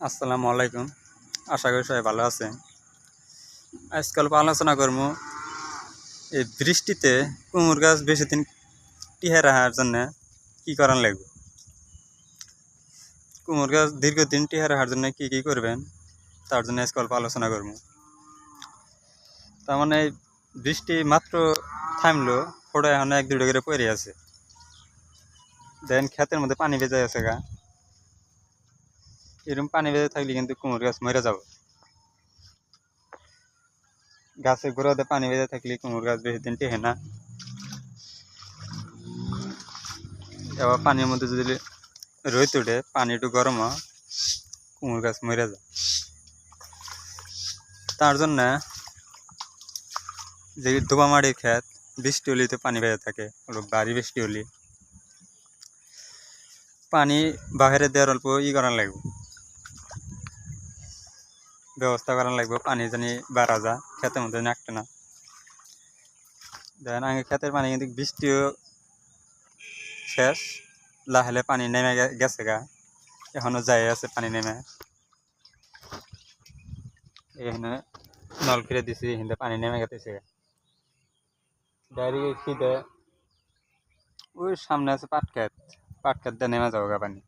আসসালামু আলাইকুম। আশা করি সবাই ভালো আছেন। আজকাল আলোচনা করব এই বৃষ্টিতে কুমুর গাছ বেশি দিন টিহে রাখার জন্য কি করার লাগবে? কুমুর গাছ দীর্ঘদিন টিহে রাখার জন্য কি কি করবেন? তার জন্য আজকে অল্প আলোচনা করব। তার মানে বৃষ্টি মাত্র থামলো, ফোটা এখন এক দুটো করে পড়ে আছে। দেন ক্ষেতের মধ্যে পানি ভেজে আছে গা। এরকম পানি বেঁধে থাকলে কিন্তু কুমড় গাছ মরে যাবে। গাছের গোড়াতে পানি বেঁধে থাকলে কুমড় গাছ বেশি দিন টেহে না। এবার পানির মধ্যে যদি রোদ উঠে পানি একটু গরম কুমড় গাছ মরে যায়। তার জন্য যে ধোবা মাটির ক্ষেত, বৃষ্টি হলেই তো পানি বেঁধে থাকে, ওগুলো বাড়ি বৃষ্টি হলে পানি বাহিরে দেওয়ার অল্প ই করার লাগবে। ব্যবস্থা করা লাগবে, পানি জানি বাড়া যা খেতের মধ্যে নাকতে না। দেখেন, আগে খেতের পানি কিন্তু বৃষ্টিও শেষ, লাহেলে পানি নেমে গেছে গা। এখনও যাই আছে পানি নেমে। এখানে নল ফিরে দিছি, এখানে পানি নেমে গেতেছে ডাইরেক্ট শীতে ওই সামনে আছে পাট ক্ষেত পাট ক্ষেত দিয়ে নেমে যাব গা পানি।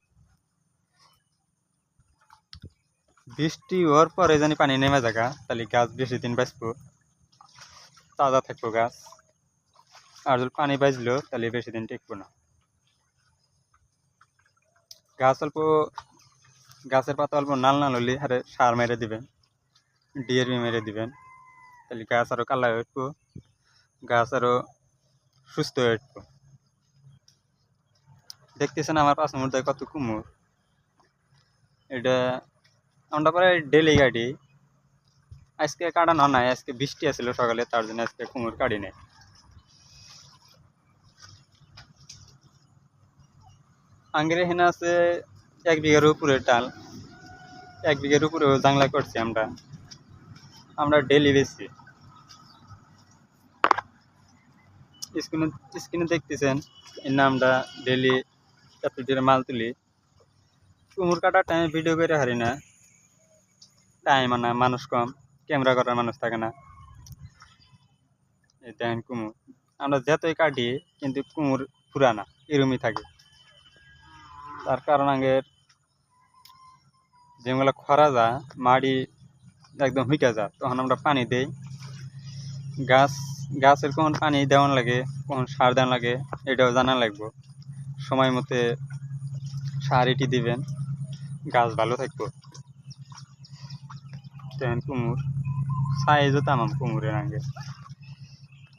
বৃষ্টি হওয়ার পরে জানি পানি নেমে থাকা তাহলে গাছ বেশি দিন বাঁচবো। তাজা থাকব গাছ। আর যদি পানি বাজলো তাহলে বেশি দিন টিকবো না। গাছ অল্প, গাছের পাতা অল্প নাল নাল হলে আরে সার মেরে দিবেন ডিএরবি মেরে দিবেন। তাহলে গাছ আরও কালা হয়ে উঠবো, গাছ আরও সুস্থ হয়ে উঠবো। দেখতেছেন আমার পাঁচ মুহূর্তে কত কুমুর। এটা আমরা পরে ডেলি কাটি আজকে কাটানো নাই আজকে বৃষ্টি আছিল সকালে, তার জন্য আজকে কুমুর কাটি নাই। আঙ্গের এখানে আছে এক বিঘার উপরে টাল। এক বিঘার উপরেও জাংলা করছি আমরা। আমরা ডেলি বেশি স্ক্রিনে স্ক্রিনে দেখতেছেন, এর নামটা ডেলি এত মাল তুলি। কুমুর কাটার টাইমে ভিডিও করে হারি না। টাইম না মানুষ কম ক্যামেরা করার মানুষ থাকে না। এই দেখেন কুমুর। আমরা যতই কাটি, কিন্তু কুমুর পুরানা, এরমই থাকে। তার কারণ আগের যেগুলো খরা যা মাটি একদম হুইকা যা, তখন আমরা পানি দেই। গাছ, গাছের কখন পানি দেওয়ান লাগে, কখন সার দেওয়ান লাগে, এটাও জানা লাগবে। সময় মতে সার এটি দিবেন, গাছ ভালো থাকব। দেখেন কুমুর। সাইজও তামাম কুমুরের আগে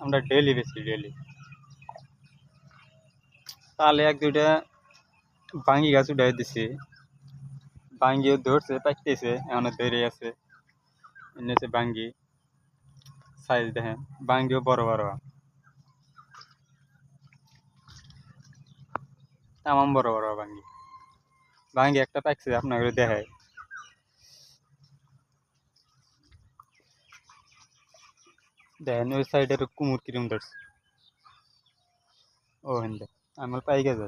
আমরা ডেলি বেশি ডেলি তাহলে এক, দুইটা বাঙ্গি গাছ উঠাই দিছি। বাঙ্গিও ধরছে পাইতেছে এখনও ধরে আছে। এনেছে বাঙ্গি সাইজ দেখেন বাঙ্গিও বড় বড়। তামাম বড় বড় বাঙ্গি বাঙ্গি একটা পাইছে আপনাকে দেখায় দেখেন ওই সাইডের কুমুর কিরম ধরছে? ও হিন্দে আমার পাই গেছে।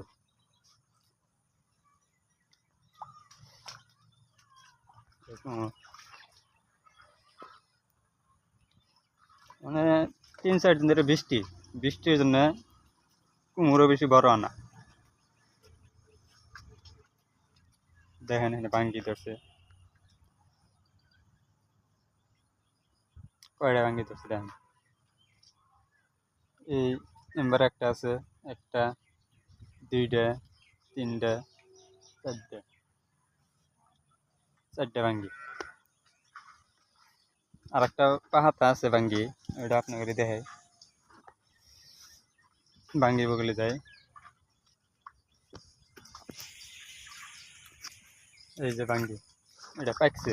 মানে তিন চার দিন ধরে বৃষ্টি, বৃষ্টির জন্য কুমুরও বেশি বড় আনা দেখেন এখানে বাঙ্গি ধরছে। কয়টা ভাঙ্গি ধরছে দেখেন। এই নাম্বার একটা আছে। একটা, দুইটা, তিনটা, চারটা। চারটা ভাঙ্গি। আর একটা পাহাতা আছে ভাঙ্গি ওটা আপনাকে দেখে ভাঙ্গি বগলে যায় এই যে ভাঙ্গি, এটা পাকছে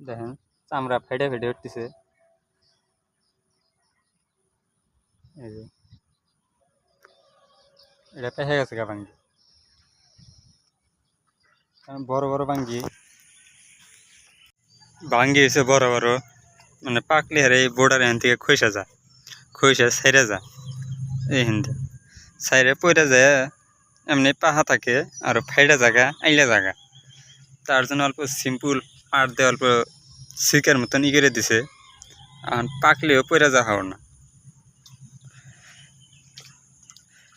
দেখেন, চামড়া ফেটে ফেটে উঠতেছে। এই এটা পেহে গেছে গা ভাঙ্গি। বড় বড় ভাঙ্গি। ভাঙ্গি হয়েছে বড় বড় মানে পাকলে হারে এই বোর্ডার এখান থেকে খইসা যা খইসা সাইরে যা এই হিন্দে সাইরে পইরা যায়, এমনি পাহা থাকে আর ফাইডা জায়গা, আইলা জায়গা। তার জন্য অল্প সিম্পল পাট দিয়ে অল্প সিকের মতন ই দিছে। আর পাকলেও পড়ে যা হও না।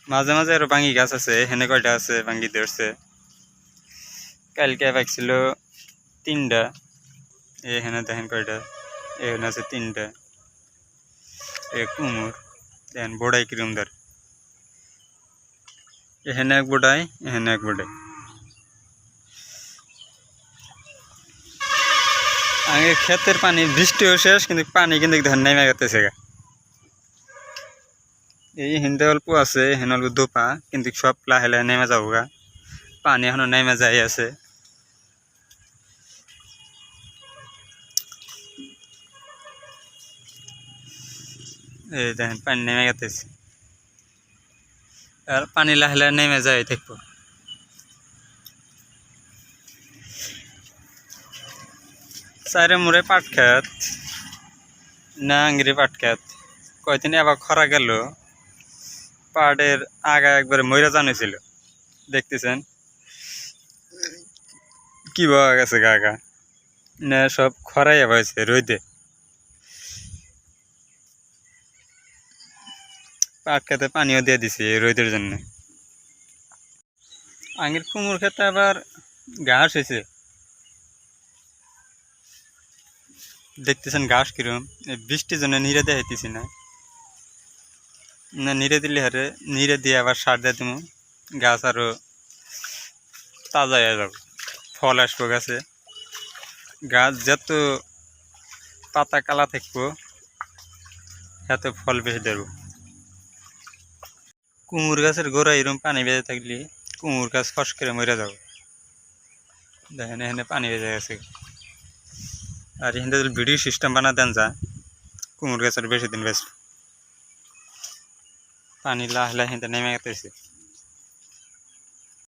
মাঝে মাঝে আরও বাঙ্গি গাছ আছে হেনে কয়টা আছে বাঙ্গি ধরছে কালকে পাকছিল তিনটা এখানে দেখেন কয়টা এখানে আছে তিনটা। এ কুমুর দেখেন বোড়াই কিরম ধর এখানে এক বোড়াই এখানে এক বোড়াই আগে ক্ষেতের পানি, বৃষ্টিও শেষ, কিন্তু পানি কিন্তু ধান নেমে গেতেছে গা। এই হিন্দে অল্প আছে হেন অল্প দোপা কিন্তু সব লাহে লাহে নেমে যাব গা পানি এখনও নেমে যাই আছে। এই দেখেন, পানি নেমে গেতেছে। আর পানি লাহে লাহে নেমে যায় থাকব চারে মুড়ে পাট খেত না আঙ্গিরি পাট খেত কয়দিন আবার খরা গেল। পাটের আগা একবারে ময়রা জানিয়েছিল দেখতেছেন? কি পাওয়া গেছে গা গা না, সব খরাই হয়েছে রইদে পাট খেতে পানিও দিয়ে দিছি রোদের জন্য। আগের কুমুর খেতে আবার ঘাস হয়েছে দেখতেছেন ঘাস কিরম? বৃষ্টির জন্য নিরে দেখাইতেছি না। না নিরে দিলে হারে। নিরে দিয়ে আবার সার দিয়ে দিব গাছ আরও তাজা হয়ে যাবে। ফল আসব গাছে। গাছ যত পাতা কালা থাকব, এত ফল বেশি দেবো। কুমুর গাছের গোড়া এরকম পানি বেঁধে থাকলে কুমুর গাছ ফস করে মরে যাবে। দেখেন, এখানে পানি বেঁধে গেছে। আর এখানে ভিডিও সিস্টেম বানা দেন যা, কুমুর গাছের বেশি দিন বেশ পানি লাহ লাহ নেমে গেতেছে